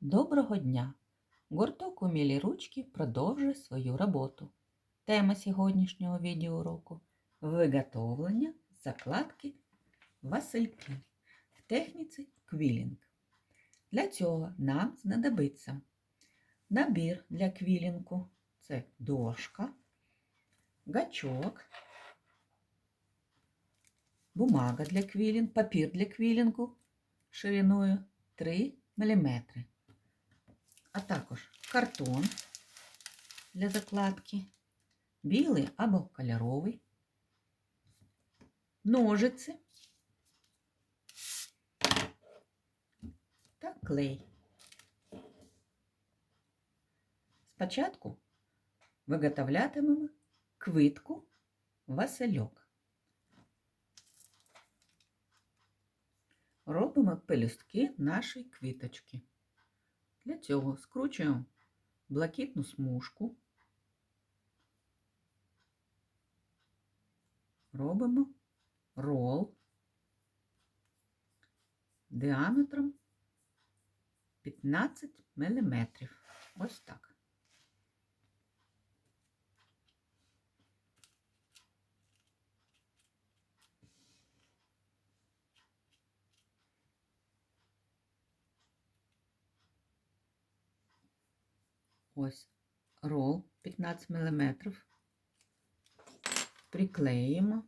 Доброго дня! Гурток «Умілі ручки продовжує свою роботу. Тема сьогоднішнього відеоуроку – виготовлення закладки васильки в техніці квілінг. Для цього нам знадобиться набір для квілінгу – це дошка, гачок, бумага для квілінгу, папір для квілінгу шириною 3 мм, а також картон для закладки, білий або кольоровий, ножиці та клей. Спочатку виготовлятимемо квитку васильок. робимо пелюстки нашої квіточки. Для цього скручуємо блакитну смужку, робимо рол діаметром 15 мм. Ось так. Ось рол 15 мм. Приклеїмо.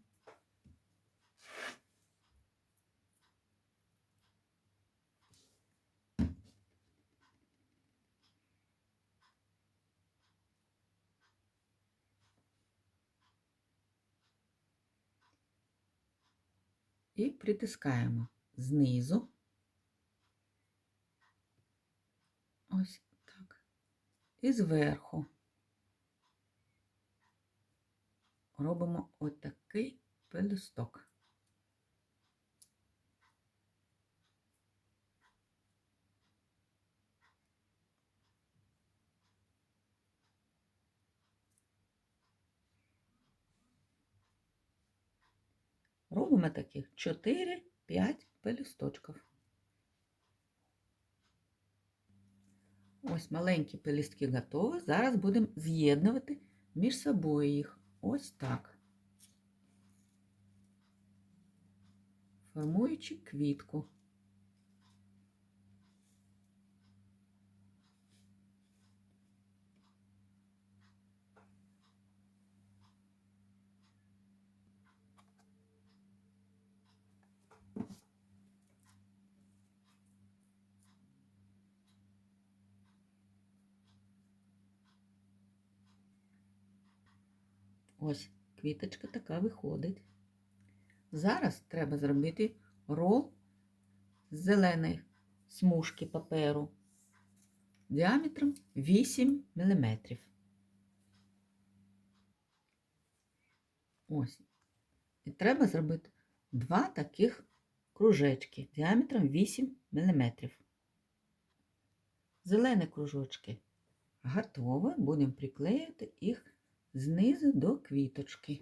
І притискаємо знизу. Ось. І зверху робимо отакий пелюсток. Робимо таких 4-5 пелюсточків. Ось маленькі пелістки готові. Зараз будемо з'єднувати між собою їх. Ось так. Формуючи квітку. Ось квіточка така виходить. Зараз треба зробити рол з зеленої смужки паперу діаметром 8 мм. Ось. І треба зробити два таких кружечки діаметром 8 мм. Зелені кружочки готові. Будемо приклеїти їх знизу до квіточки.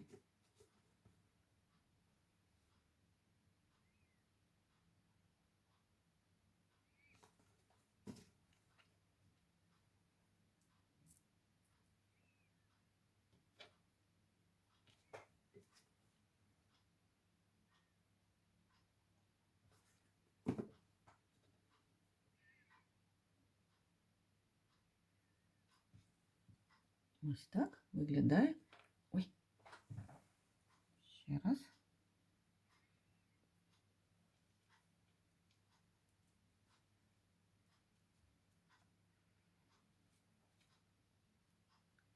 Ось так виглядає. Ой. Ще раз.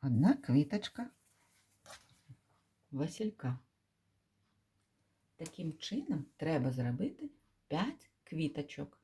Одна квіточка василька. Таким чином треба зробити 5 квіточок.